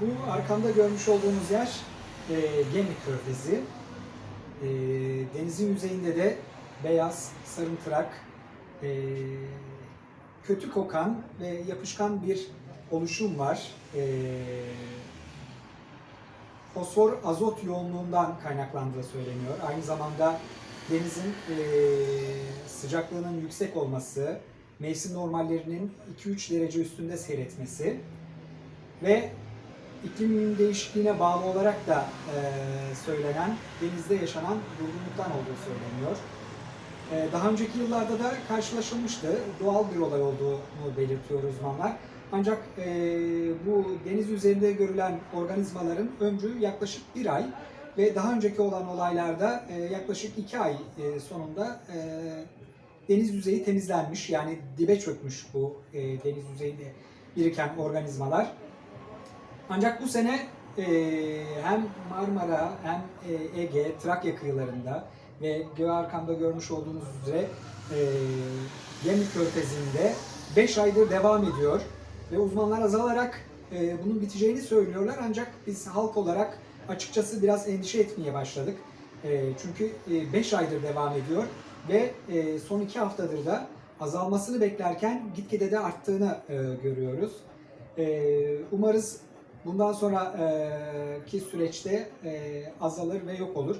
Bu arkamda görmüş olduğunuz yer e, Gemlik Körfezi. E, denizin yüzeyinde de beyaz, sarımtırak, e, kötü kokan ve yapışkan bir oluşum var. E, fosfor azot yoğunluğundan kaynaklandığı söyleniyor. Aynı zamanda denizin e, sıcaklığının yüksek olması, mevsim normallerinin 2-3 derece üstünde seyretmesi ve iklim değişikliğine bağlı olarak da e, söylenen denizde yaşanan durgunluktan olduğu söyleniyor. E, daha önceki yıllarda da karşılaşılmıştı. Doğal bir olay olduğunu belirtiyor uzmanlar. Ancak e, bu deniz üzerinde görülen organizmaların ömrü yaklaşık bir ay ve daha önceki olan olaylarda e, yaklaşık iki ay e, sonunda e, deniz yüzeyi temizlenmiş. Yani dibe çökmüş bu e, deniz yüzeyinde biriken organizmalar. Ancak bu sene e, hem Marmara hem e, Ege, Trakya kıyılarında ve arkamda görmüş olduğunuz üzere e, Gemlik Körfezi'nde 5 aydır devam ediyor. Ve uzmanlar azalarak e, bunun biteceğini söylüyorlar ancak biz halk olarak açıkçası biraz endişe etmeye başladık. E, çünkü 5 aydır devam ediyor ve e, son 2 haftadır da azalmasını beklerken gitgide de arttığını e, görüyoruz. E, umarız bundan sonraki süreçte azalır ve yok olur.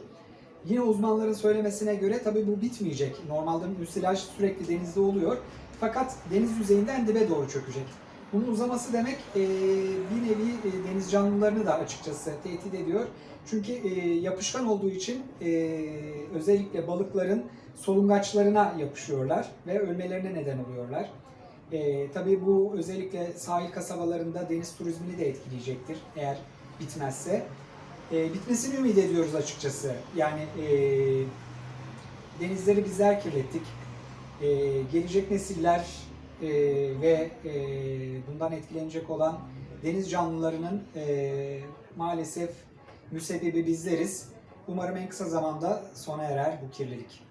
Yine uzmanların söylemesine göre tabii bu bitmeyecek. Normalde müsilaj sürekli denizde oluyor. Fakat deniz yüzeyinden dibe doğru çökecek. Bunun uzaması demek bir nevi deniz canlılarını da açıkçası tehdit ediyor. Çünkü yapışkan olduğu için özellikle balıkların solungaçlarına yapışıyorlar ve ölmelerine neden oluyorlar. E, tabii bu özellikle sahil kasabalarında deniz turizmini de etkileyecektir eğer bitmezse. E, bitmesini ümit ediyoruz açıkçası. Yani e, denizleri bizler kirlettik. E, gelecek nesiller e, ve e, bundan etkilenecek olan deniz canlılarının e, maalesef müsebbibi bizleriz. Umarım en kısa zamanda sona erer bu kirlilik.